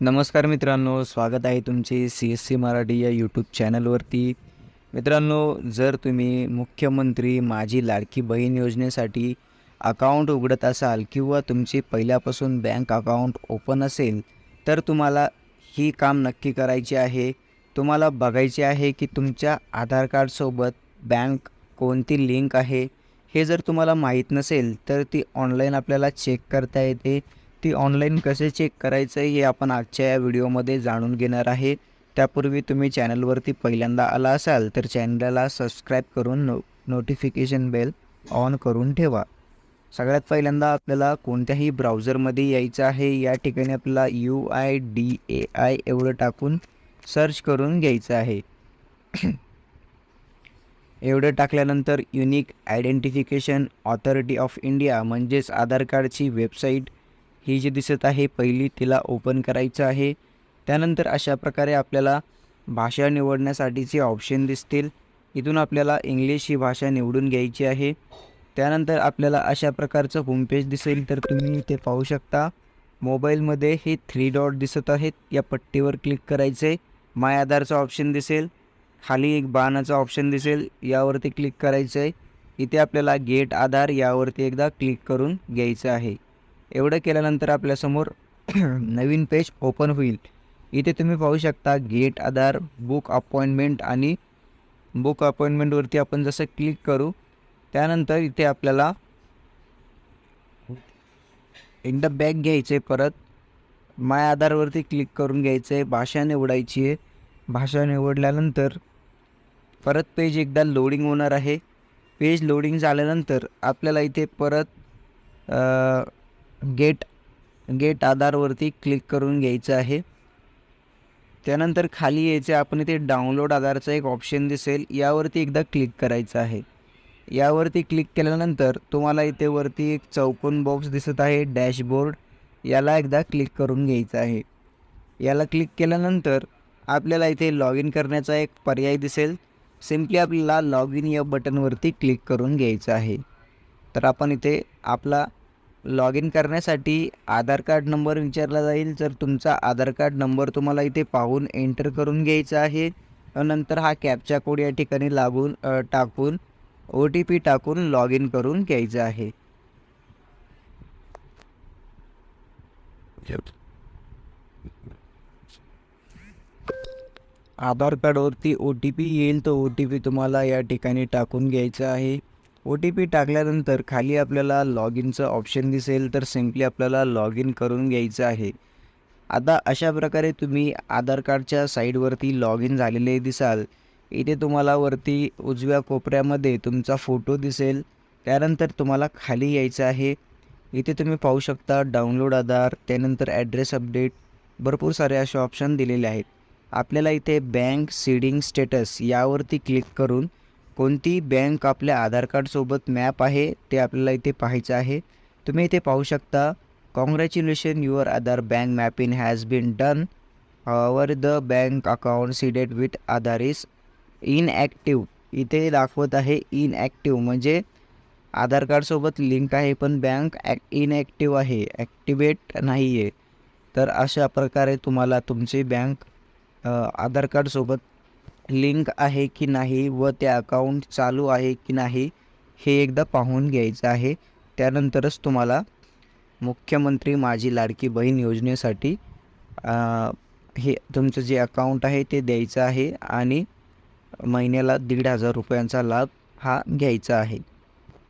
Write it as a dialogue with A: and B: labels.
A: नमस्कार मित्रांनो स्वागत आहे तुमचे सी एस सी मराठी या यूट्यूब चॅनलवरती मित्रांनो जर तुम्ही मुख्यमंत्री माझी लाडकी बहीण योजनेसाठी अकाउंट उघडत असाल किंवा तुमचे पहिल्यापासून बँक अकाउंट ओपन असेल तर तुम्हाला ही काम नक्की करायची आहे. तुम्हाला बघायचे आहे की तुमच्या आधार कार्डसोबत बँक कोणती लिंक आहे हे जर तुम्हाला माहीत नसेल तर ती ऑनलाईन आपल्याला चेक करता येते. ती ऑनलाईन कसे चेक करायचं हे आपण आजच्या या व्हिडिओमध्ये जाणून घेणार आहे. त्यापूर्वी तुम्ही चॅनलवरती पहिल्यांदा आला असाल तर चॅनलला सबस्क्राईब करून नो नोटिफिकेशन बेल ऑन करून ठेवा. सगळ्यात पहिल्यांदा आपल्याला कोणत्याही ब्राउझरमध्ये यायचं आहे या ठिकाणी आपल्याला U I D A I एवढं टाकून सर्च करून घ्यायचं आहे. एवढं टाकल्यानंतर unique identification authority of India म्हणजेच आधार कार्डची वेबसाईट ही जी दिसत आहे पहिली तिला ओपन करायचं आहे. त्यानंतर अशा प्रकारे आपल्याला भाषा निवडण्यासाठीचे ऑप्शन दिसतील. इथून आपल्याला इंग्लिश ही भाषा निवडून घ्यायची आहे. त्यानंतर आपल्याला अशा प्रकारचं होमपेज दिसेल तर तुम्ही इथे पाहू शकता. मोबाईलमध्ये हे थ्री डॉट दिसत आहेत. या पट्टीवर क्लिक करायचे. आहे माय आधारचं ऑप्शन दिसेल. खाली एक बाणाचं ऑप्शन दिसेल. यावरती क्लिक करायचं आहे इथे आपल्याला गेट आधार यावरती एकदा क्लिक करून घ्यायचं आहे. एवढं केल्यानंतर आपल्यासमोर नवीन पेज ओपन होईल. इथे तुम्ही पाहू शकता गेट आधार बुक अपॉइंटमेंट आणि बुक अपॉइंटमेंटवरती आपण जसं क्लिक करू त्यानंतर इथे आपल्याला एकदा बॅग घ्यायचं आहे परत माय आधारवरती क्लिक करून घ्यायचं आहे भाषा निवडायची आहे. भाषा निवडल्यानंतर परत पेज एकदा लोडिंग होणार आहे. पेज लोडिंग झाल्यानंतर आपल्याला इथे परत गेट गेट आधारवरती क्लिक करून घ्यायचं आहे. त्यानंतर खाली यायचे आपण इथे डाउनलोड आधारचं एक ऑप्शन दिसेल यावरती एकदा क्लिक करायचं आहे. यावरती क्लिक केल्यानंतर तुम्हाला इथे वरती एक चौकोन बॉक्स दिसत आहे डॅशबोर्ड. याला एकदा क्लिक करून घ्यायचं आहे. याला क्लिक केल्यानंतर आपल्याला इथे लॉग इन करण्याचा एक पर्याय दिसेल. सिम्पली आपल्याला लॉग इन या बटनवरती क्लिक करून घ्यायचं आहे. तर आपण इथे आपला लॉग इन करण्यासाठी आधार कार्ड नंबर विचारला जाईल. तर तुमचा आधार कार्ड नंबर तुम्हाला इथे पाहून एंटर करून घ्यायचा आहे नंतर हा कॅपचा कोड या ठिकाणी लागून टाकून ओ टी पी टाकून लॉग इन करून घ्यायचं आहे. आधार कार्डवरती ओ टी पी येईल तो ओ टी पी तुम्हाला या ठिकाणी टाकून घ्यायचा आहे. ओ टी पी टाकल्यानंतर खाली आपल्याला लॉग इनचं ऑप्शन दिसेल तर सिम्पली आपल्याला लॉग इन करून घ्यायचं आहे. आता अशा प्रकारे तुम्ही आधार कार्डच्या साईडवरती लॉग इन झालेले दिसाल. इथे तुम्हाला वरती उजव्या कोपऱ्यामध्ये तुमचा फोटो दिसेल. त्यानंतर तुम्हाला खाली यायचं आहे. इथे तुम्ही पाहू शकता डाउनलोड आधार त्यानंतर ॲड्रेस अपडेट भरपूर सारे असे ऑप्शन दिलेले आहेत. आपल्याला इथे बँक सीडिंग स्टेटस यावरती क्लिक करून कोणती बँक आपल्या आधार कार्डसोबत मॅप आहे ते आपल्याला इथे पाहायचं आहे. तुम्ही इथे पाहू शकता congratulation your Aadhaar bank mapping has been done where the bank account seeded with Aadhaar is inactive इथे दाखवत आहे इनॲक्टिव्ह म्हणजे आधार कार्डसोबत लिंक आहे पण बँक ॲक इनॲक्टिव्ह आहे ॲक्टिवेट नाही आहे तर अशा प्रकारे तुम्हाला तुमची बँक आधार कार्डसोबत लिंक आहे की नाही व ते अकाउंट चालू आहे की नाही हे एकदा पाहून घ्यायचं आहे. त्यानंतरच तुम्हाला मुख्यमंत्री माझी लाडकी बहीण योजनेसाठी हे तुमचं जे अकाउंट आहे ते द्यायचं आहे आणि महिन्याला दीड हजार रुपयांचा लाभ हा घ्यायचा आहे.